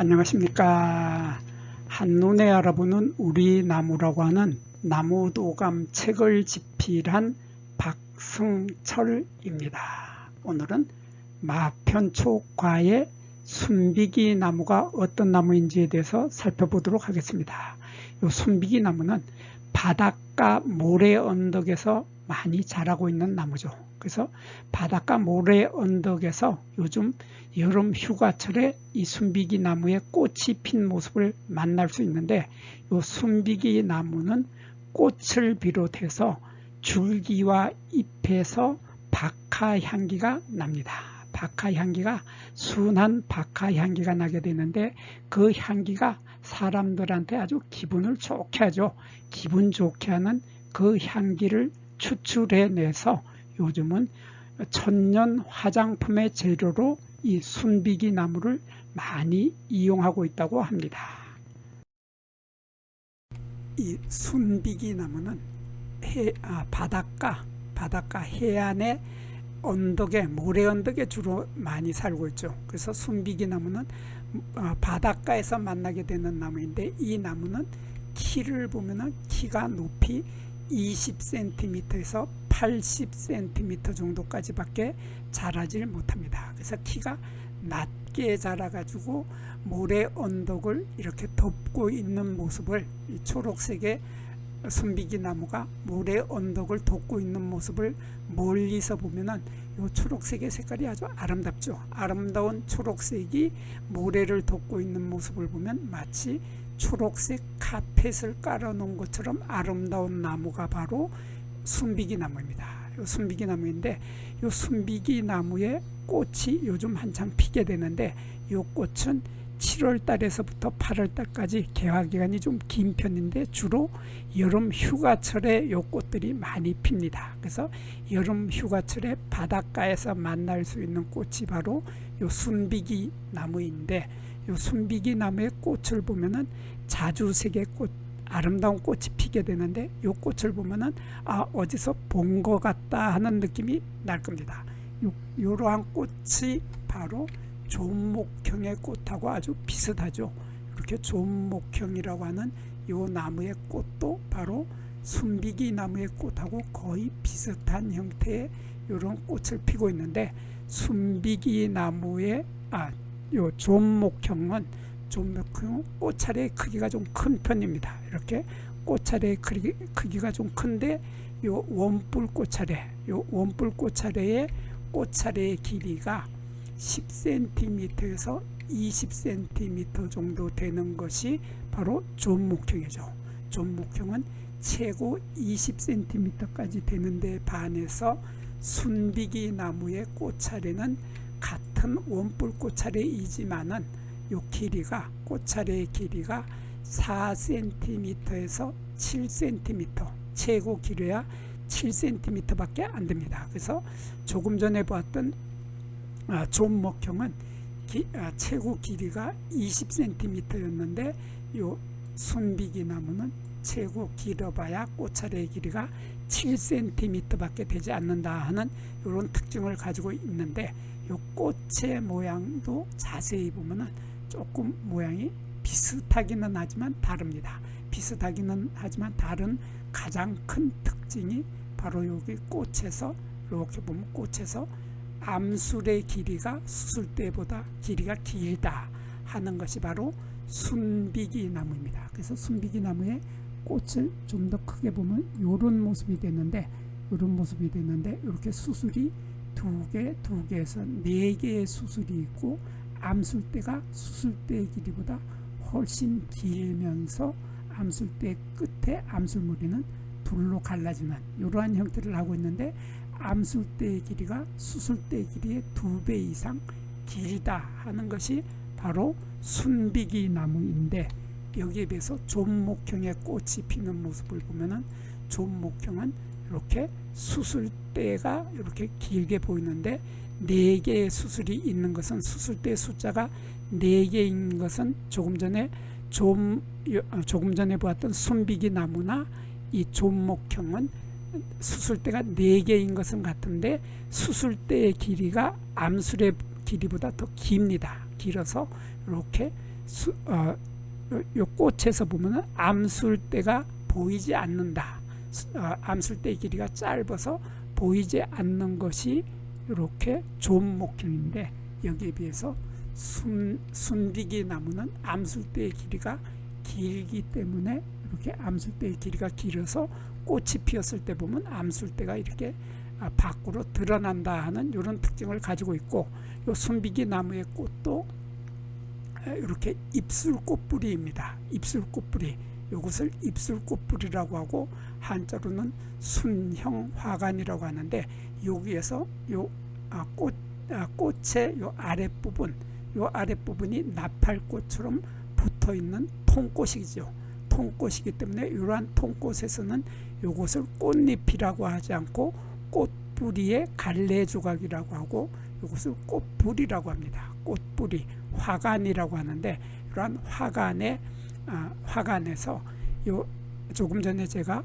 안녕하십니까. 한눈에 알아보는 우리 나무라고 하는 나무도감 책을 집필한 박승철입니다. 오늘은 마편초과의 순비기 나무가 어떤 나무인지에 대해서 살펴보도록 하겠습니다. 이 순비기 나무는 바닷가 모래 언덕에서 많이 자라고 있는 나무죠. 그래서 바닷가 모래 언덕에서 요즘 여름 휴가철에 이 순비기 나무의 꽃이 핀 모습을 만날 수 있는데 이 순비기 나무는 꽃을 비롯해서 줄기와 잎에서 박하 향기가 납니다. 박하 향기가 순한 박하 향기가 나게 되는데 그 향기가 사람들한테 아주 기분을 좋게 하죠. 기분 좋게 하는 그 향기를 추출해내서 요즘은 천년 화장품의 재료로 이 순비기 나무를 많이 이용하고 있다고 합니다. 이 순비기 나무는 해, 아, 바닷가, 바닷가 해안의 언덕에 모래 언덕에 주로 많이 살고 있죠. 그래서 순비기 나무는 어, 바닷가에서 만나게 되는 나무인데 이 나무는 키를 보면은 키가 높이 20cm에서 80cm 정도까지밖에 자라질 못합니다. 그래서 키가 낮게 자라가지고 모래 언덕을 이렇게 덮고 있는 모습을 이 초록색의 순비기 나무가 모래 언덕을 덮고 있는 모습을 멀리서 보면은 이 초록색의 색깔이 아주 아름답죠. 아름다운 초록색이 모래를 덮고 있는 모습을 보면 마치 초록색 카펫을 깔아놓은 것처럼 아름다운 나무가 바로 순비기 나무입니다. 이 순비기 나무인데 이 순비기 나무의 꽃이 요즘 한창 피게 되는데 이 꽃은 7월 달에서부터 8월 달까지 개화 기간이 좀 긴 편인데 주로 여름 휴가철에 이 꽃들이 많이 핍니다. 그래서 여름 휴가철에 바닷가에서 만날 수 있는 꽃이 바로 이 순비기 나무인데 이 순비기 나무의 꽃을 보면은 자주색의 꽃 아름다운 꽃이 피게 되는데 이 꽃을 보면은 아 어디서 본 것 같다 하는 느낌이 날 겁니다. 요, 요러한 꽃이 바로 존목형의 꽃하고 아주 비슷하죠. 이렇게 존목형이라고 하는 요 나무의 꽃도 바로 순비기 나무의 꽃하고 거의 비슷한 형태의 이런 꽃을 피고 있는데 순비기 나무의 아 요 존목형은 존목형 꽃차례의 크기가 좀 큰 편입니다. 이렇게 꽃차례의 크기, 크기가 좀 큰데 요 원뿔 꽃차례, 요 원뿔 꽃차례의 꽃차례의 길이가 10cm에서 20cm 정도 되는 것이 바로 존목형이죠. 존목형은 최고 20cm까지 되는데 반해서 순비기 나무의 꽃차례는 같은 원뿔 꽃차례이지만은 요 길이가 꽃차례의 길이가 4cm에서 7cm 최고 길이야 7cm밖에 안 됩니다. 그래서 조금 전에 보았던 아, 존목형은 기, 아, 최고 길이가 20cm였는데 요 순비기 나무는 최고 길어봐야 꽃차례의 길이가 7cm밖에 되지 않는다 하는 이런 특징을 가지고 있는데 요 꽃의 모양도 자세히 보면은 조금 모양이 비슷하기는 하지만 다릅니다. 비슷하기는 하지만 다른 가장 큰 특징이 바로 여기 꽃에서 이렇게 보면 꽃에서 암술의 길이가 수술대보다 길이가 길다 하는 것이 바로 순비기 나무입니다. 그래서 순비기 나무의 꽃을 좀 더 크게 보면 이런 모습이 되는데 이런 모습이 되는데 이렇게 수술이 두 개, 두 개에서 네 개의 수술이 있고 암술대가 수술대의 길이보다 훨씬 길면서 암술대 끝에 암술무리는 둘로 갈라지는 이러한 형태를 하고 있는데 암술대의 길이가 수술대 길이의 두 배 이상 길다 하는 것이 바로 순비기 나무인데 여기에 비해서 존목형의 꽃이 피는 모습을 보면은 존목형은 이렇게 수술대가 이렇게 길게 보이는데 네 개의 수술이 있는 것은 수술대 숫자가 네 개인 것은 조금 전에 좀 조금 전에 보았던 순비기 나무나 이 존목형은 수술대가 네 개인 것은 같은데 수술대의 길이가 암술의 길이보다 더 깁니다. 길어서 이렇게 수, 어, 요, 요 꽃에서 보면은 암술대가 보이지 않는다. 수- 어, 암술대의 길이가 짧아서 보이지 않는 것이 이렇게 존목형인데 여기에 비해서 순, 순비기 나무는 암술대의 길이가 길기 때문에 이렇게 암술대의 길이가 길어서 꽃이 피었을 때 보면 암술대가 이렇게 아, 밖으로 드러난다 하는 이런 특징을 가지고 있고 요 순비기 나무의 꽃도 에, 이렇게 입술 꽃뿌리입니다. 입술 꽃뿌리. 이것을 입술 꽃뿌리라고 하고 한자로는 순형 화관이라고 하는데 여기에서 요 아, 꽃, 아, 꽃의 요 아랫부분 요 아랫부분이 나팔꽃처럼 붙어 있는 통꽃이죠. 통꽃이기 때문에 이러한 통꽃에서는 요것을 꽃잎이라고 하지 않고 꽃뿌리의 갈래 조각이라고 하고 이것을 꽃뿌리라고 합니다. 꽃뿌리, 화관이라고 하는데 이러한 화관의 아, 화관에서 요 조금 전에 제가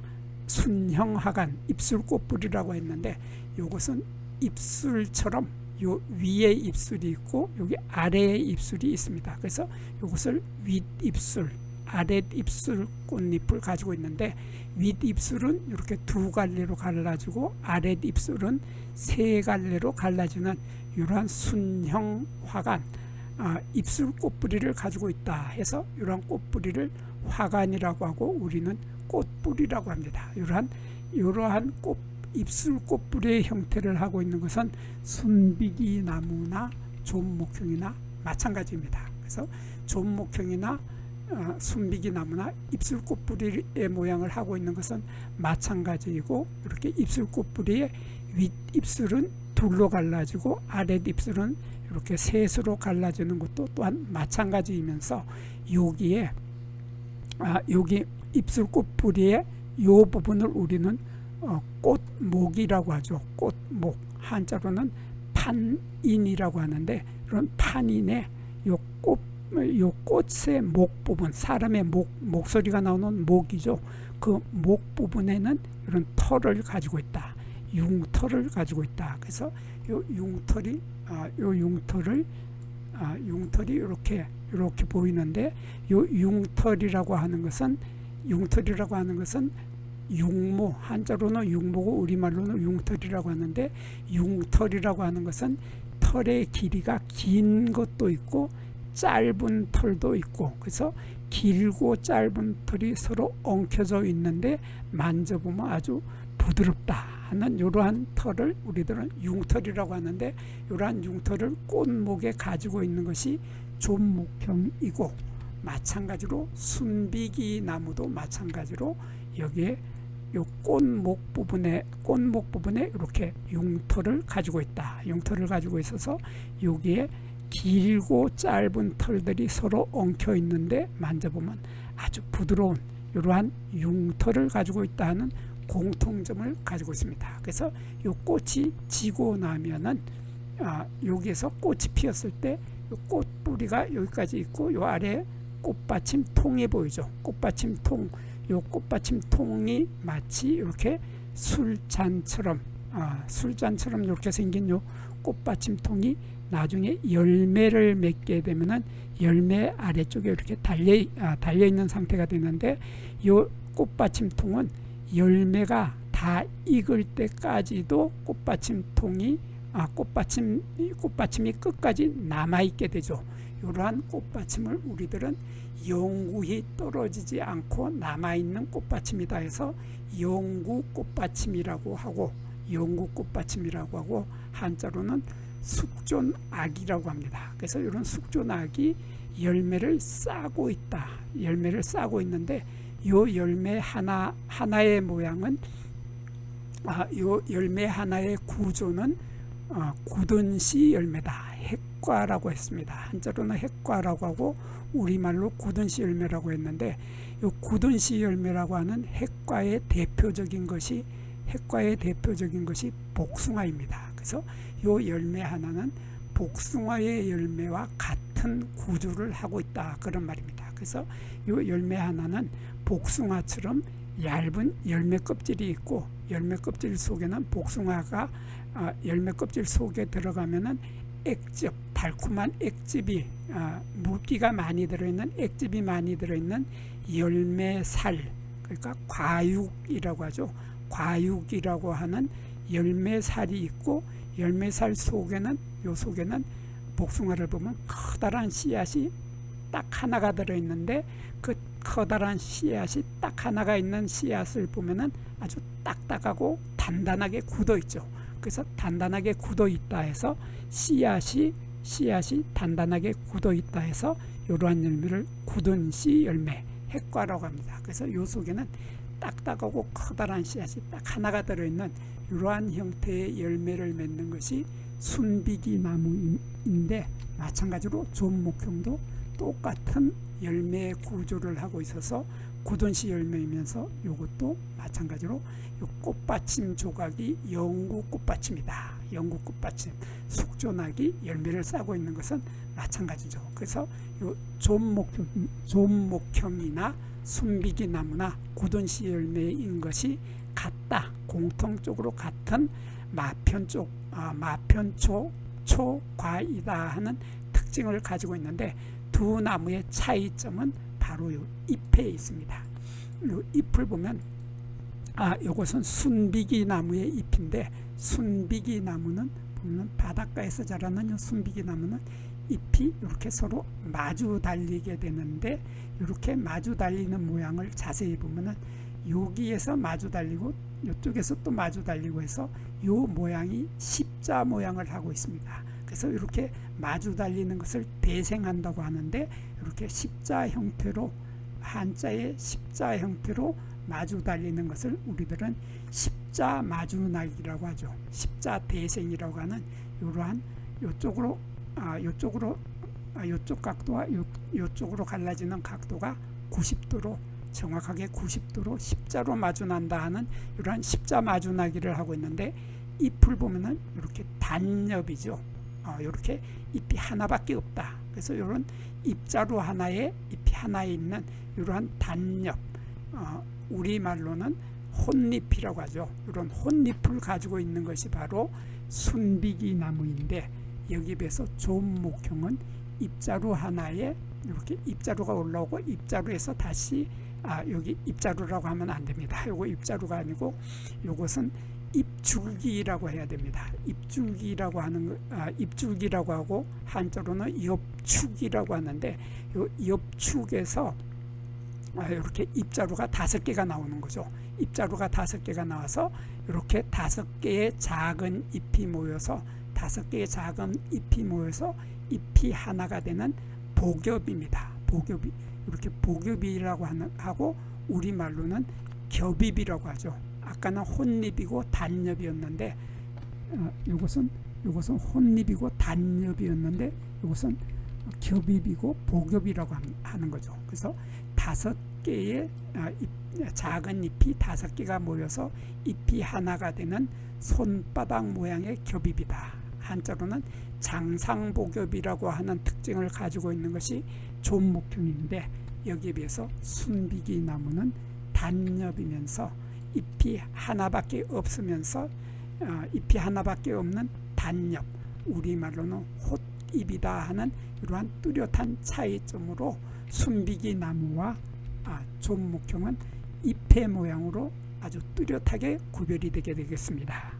순형 화관, 입술 꽃뿌리라고 했는데 이것은 입술처럼 요 위에 입술이 있고 여기 아래에 입술이 있습니다. 그래서 이것을 윗입술, 아랫 입술 꽃잎을 가지고 있는데 윗 입술은 이렇게 두 갈래로 갈라지고 아랫 입술은 세 갈래로 갈라지는 이러한 순형 화관, 아, 입술 꽃뿌리를 가지고 있다 해서 이러한 꽃뿌리를 화관이라고 하고 우리는 꽃뿌리라고 합니다. 이러한 이러한 꽃 입술 꽃뿌리의 형태를 하고 있는 것은 순비기 나무나 존목형이나 마찬가지입니다. 그래서 존목형이나 어, 순비기 나무나 입술 꽃뿌리의 모양을 하고 있는 것은 마찬가지이고 이렇게 입술 꽃뿌리의 윗 입술은 둘로 갈라지고 아랫 입술은 이렇게 셋으로 갈라지는 것도 또한 마찬가지이면서 여기에 아, 여기 입술 꽃뿌리의 요 부분을 우리는 어, 꽃목이라고 하죠. 꽃목 한자로는 판인이라고 하는데 그런 판인의 요 꽃, 요 꽃의 목 부분, 사람의 목 목소리가 나오는 목이죠. 그 목 부분에는 이런 털을 가지고 있다. 융털을 가지고 있다. 그래서 요 융털이 아, 요 융털을 아, 융털이 이렇게 이렇게 보이는데 요 융털이라고 하는 것은 융털이라고 하는 것은 융모 한자로는 융모고 우리말로는 융털이라고 하는데 융털이라고 하는 것은 털의 길이가 긴 것도 있고 짧은 털도 있고 그래서 길고 짧은 털이 서로 엉켜져 있는데 만져보면 아주 부드럽다 하는 이러한 털을 우리들은 융털이라고 하는데 이러한 융털을 꽃목에 가지고 있는 것이 존목형이고 마찬가지로 순비기 나무도 마찬가지로 여기에 요 꽃목 부분에 꽃목 부분에 이렇게 융털을 가지고 있다. 융털을 가지고 있어서 여기에 길고 짧은 털들이 서로 엉켜 있는데 만져보면 아주 부드러운 이러한 융털을 가지고 있다는 공통점을 가지고 있습니다. 그래서 이 꽃이 지고 나면은 아, 여기에서 꽃이 피었을 때 꽃 뿌리가 여기까지 있고 요 아래 꽃받침 통이 보이죠. 꽃받침 통, 요 꽃받침 통이 마치 이렇게 술잔처럼 아, 술잔처럼 이렇게 생긴 요 꽃받침 통이 나중에 열매를 맺게 되면은 열매 아래쪽에 이렇게 달려 아, 달려 있는 상태가 되는데 요 꽃받침 통은 열매가 다 익을 때까지도 꽃받침 통이 아, 꽃받침 꽃받침이 끝까지 남아 있게 되죠. 이러한 꽃받침을 우리들은 영구히 떨어지지 않고 남아 있는 꽃받침이다 해서 영구 꽃받침이라고 하고 영구 꽃받침이라고 하고 한자로는 숙존악이라고 합니다. 그래서 이런 숙존악이 열매를 싸고 있다. 열매를 싸고 있는데 요 열매 하나 하나의 모양은 아, 요 열매 하나의 구조는 어, 굳은시 열매다. 핵과라고 했습니다. 한자로는 핵과라고 하고 우리말로 굳은시 열매라고 했는데 요 굳은시 열매라고 하는 핵과의 대표적인 것이 핵과의 대표적인 것이 복숭아입니다. 그래서 요 열매 하나는 복숭아의 열매와 같은 구조를 하고 있다 그런 말입니다. 그래서 요 열매 하나는 복숭아처럼 얇은 열매 껍질이 있고 열매 껍질 속에는 복숭아가 아, 열매 껍질 속에 들어가면은 액즙, 달콤한 액즙이 어, 물기가 많이 들어있는 액즙이 많이 들어있는 열매살 그러니까 과육이라고 하죠. 과육이라고 하는 열매살이 있고 열매살 속에는 요 속에는 복숭아를 보면 커다란 씨앗이 딱 하나가 들어 있는데 그 커다란 씨앗이 딱 하나가 있는 씨앗을 보면은 아주 딱딱하고 단단하게 굳어 있죠. 그래서 단단하게 굳어 있다 해서 씨앗이 씨앗이 단단하게 굳어 있다 해서 이러한 열매를 굳은 씨 열매 핵과라고 합니다. 그래서 요 속에는 딱딱하고 커다란 씨앗이 딱 하나가 들어있는 이러한 형태의 열매를 맺는 것이 순비기 나무인데 마찬가지로 존목형도 똑같은 열매 구조를 하고 있어서 굳은씨 열매이면서 이것도 마찬가지로 요 꽃받침 조각이 영구 꽃받침이다. 영구 꽃받침 숙존하기 열매를 싸고 있는 것은 마찬가지죠. 그래서 요 존목형, 존목형이나 순비기 나무나 굳은씨 열매인 것이 같다. 공통적으로 같은 마편 쪽, 아, 마편초 초과이다 하는 특징을 가지고 있는데 두 나무의 차이점은 바로 요 잎에 있습니다. 요 잎을 보면 아, 요것은 순비기 나무의 잎인데 순비기 나무는 보면 바닷가에서 자라는 요 순비기 나무는 잎이 이렇게 서로 마주 달리게 되는데 이렇게 마주 달리는 모양을 자세히 보면은 여기에서 마주 달리고 이쪽에서 또 마주 달리고 해서 요 모양이 십자 모양을 하고 있습니다. 그래서 이렇게 마주 달리는 것을 대생한다고 하는데 이렇게 십자 형태로 한자의 십자 형태로 마주 달리는 것을 우리들은 십 자 마주나기라고 하죠. 십자 대생이라고 하는 이러한 이쪽으로 아 이쪽으로 아, 이쪽 각도와 요, 이쪽으로 갈라지는 각도가 90도로 정확하게 90도로 십자로 마주난다 하는 이러한 십자 마주나기를 하고 있는데 잎을 보면은 이렇게 단엽이죠. 어, 이렇게 잎이 하나밖에 없다. 그래서 이런 잎자루 하나에 잎이 하나에 있는 이러한 단엽, 어, 우리 말로는 혼잎이라고 하죠. 이런 혼잎을 가지고 있는 것이 바로 순비기 나무인데 여기 비해서 존목형은 입자루 하나에 이렇게 입자루가 올라오고 입자루에서 다시 아 여기 입자루라고 하면 안 됩니다. 요거 입자루가 아니고 요것은 입줄기라고 해야 됩니다. 입줄기라고 하는 거, 아, 입줄기라고 하고 한자로는 옆축이라고 하는데 요 옆축에서 아, 이렇게 입자루가 다섯 개가 나오는 거죠. 입자루가 다섯 개가 나와서 이렇게 다섯 개의 작은 잎이 모여서 다섯 개의 작은 잎이 모여서 잎이 하나가 되는 복엽입니다. 복엽이 이렇게 복엽이라고 하는 하고 우리 말로는 겹입이라고 하죠. 아까는 혼잎이고 단엽이었는데 어, 이것은 이것은 혼잎이고 단엽이었는데 이것은 겹입이고 복엽이라고 하는 거죠. 그래서 다섯 개의 어, 잎, 작은 잎이 다섯 개가 모여서 잎이 하나가 되는 손바닥 모양의 겹입이다. 한자로는 장상복엽이라고 하는 특징을 가지고 있는 것이 존목형인데 여기에 비해서 순비기 나무는 단엽이면서 잎이 하나밖에 없으면서 어, 잎이 하나밖에 없는 단엽 우리말로는 헛잎이다 하는 이러한 뚜렷한 차이점으로 순비기 나무와 아, 존목형은 잎의 모양으로 아주 뚜렷하게 구별이 되게 되겠습니다.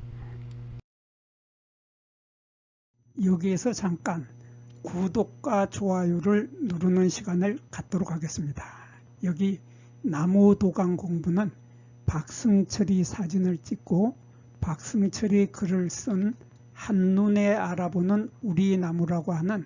여기에서 잠깐 구독과 좋아요를 누르는 시간을 갖도록 하겠습니다. 여기 나무 도강 공부는 박승철이 사진을 찍고 박승철이 글을 쓴 한눈에 알아보는 우리 나무라고 하는